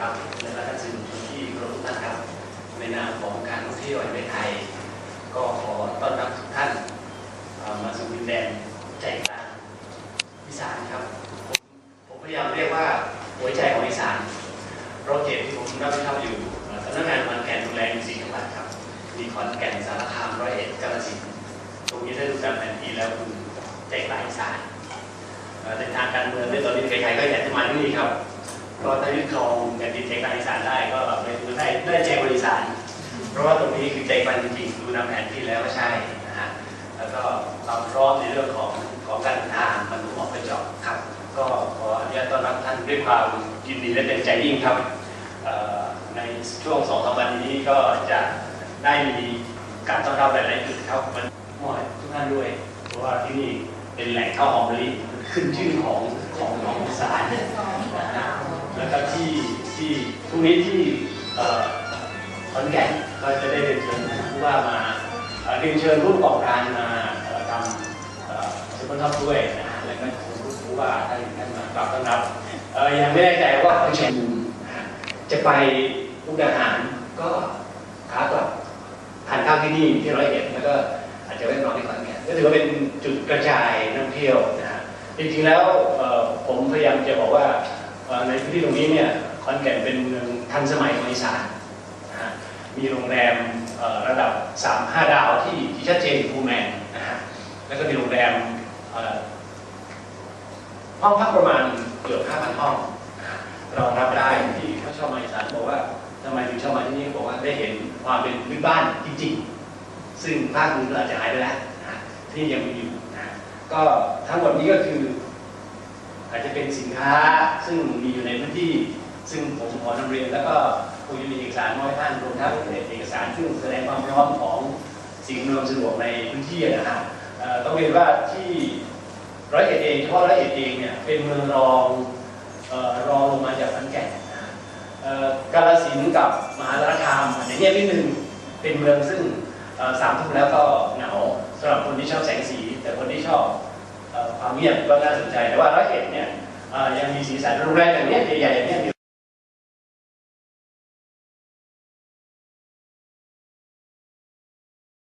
ครับ และท่านสื่อมวลชนที่เคารพทุกท่านครับ ในนามของการท่องเที่ยวแห่งประเทศไทย ก็ขอต้อนรับทุกท่านมาสู่ดินแดนใจกลางอีสานครับ ผมผมพยายามเรียกว่าหัวใจของอีสานเพราะเขตที่ผมรับผิดชอบอยู่สำนักงานขอนแก่นดูแลอยู่สี่จังหวัดครับ มีขอนแก่นสารคามร้อยเอ็ดกาฬสินธุ์ตรงนี้ถ้าดูตามแผนที่แล้วคือใจกลางอีสานเอ่อในทางการเมืองในตอนนี้ใครๆก็อยากจะมาที่นี่ครับ เพราะถ้ายึดครองแผ่นดินใจกลางอีสานได้ก็ไปดูได้ได้ใจบริสานเพราะว่าตรงนี้คือใจกลางจริงๆดูตามแผนที่แล้วก็ใช่นะฮะแล้วก็ความพร้อมในเรื่องของของการทางมันเหมาะไปจาะครับ ก็ขออนุญาตต้อนรับท่านด้วยความยินดีและเต็มใจยิ่งครับในช่วงสองสามวันนี้ก็จะได้มีการต้อนรับหลายๆจุดครับมันมอบให้ทุกท่านด้วย เพราะว่าที่นี่เป็นแหล่งข้าวหอมมะลิขึ้นชื่อของของของอีสาน ที่ที่พรุ่งนี้ที่เอ่อขอนแก่นก็จะได้เรียนเชิญผู้ว่ามาเรียนเชิญผู้ประกอบการมาเอ่อทำเอ่อสุขภาพด้วยนะฮะแล้วก็ผู้ว่าท่านท่านมากราบต้อนรับเอ่อยังไม่แน่ใจว่าเขาเชิญนจะไปมุกดาหารก็ขากลับทานข้าวที่นี่ที่ร้อยเอ็ดแล้วก็อาจจะแวะนอนที่ขอนแก่นก็ถือว่าเป็นจุดกระจายนักท่องเที่ยวนะฮะจริงๆแล้วผมพยายามจะบอกว่า ในพื้นที่ตรงนี้เนี่ยขอนแก่นเป็นเมืองทันสมัยของอีสานนะฮะมีโรงแรมระดับ 3 5 ดาวที่ที่ชัดเจนภูแมนนะฮะแล้วก็มีโรงแรมห้องพักประมาณเกือบ 5,000 ห้องรองรับได้ที่เขาชอบมาอีสานบอกว่าทำไมถึงชอบมาที่นี่บอกว่าได้เห็นความเป็นพื้นบ้านจริงๆ ซึ่งภาคอื่นก็อาจจะหายไปแล้วที่ยังมีอยู่ก็ทั้งหมดนี้ก็คือ อาจจะเป็นสินค้าซึ่งมีอยู่ในพื้นที่ ซึ่งผมขอนำเรียน แล้วก็คงจะมีเอกสารน้อยท่านรวมทั้งเอกสารซึ่งแสดงความพร้อมของสิ่งอำนวยความสะดวกในพื้นที่นะฮะต้องเรียนว่าที่ร้อยเอ็ดเองเฉพาะร้อยเอ็ดเองเนี่ยเป็นเมืองรองรองลงมาจากขอนแก่นกาลสินกับมหาสารคามอาจจะเงียนิดนึงเป็นเมืองซึ่งสามทุ่มแล้วก็หงาวสำหรับคนที่ชอบแสงสี แต่คนที่ชอบเอ่อ ความเงียบก็น่าสนใจแต่ว่าร้อยเอ็ดเนี่ยยังมีสีสันรุนแรงอย่างเนี้ยใหญ่ๆอย่างเนี้ยมี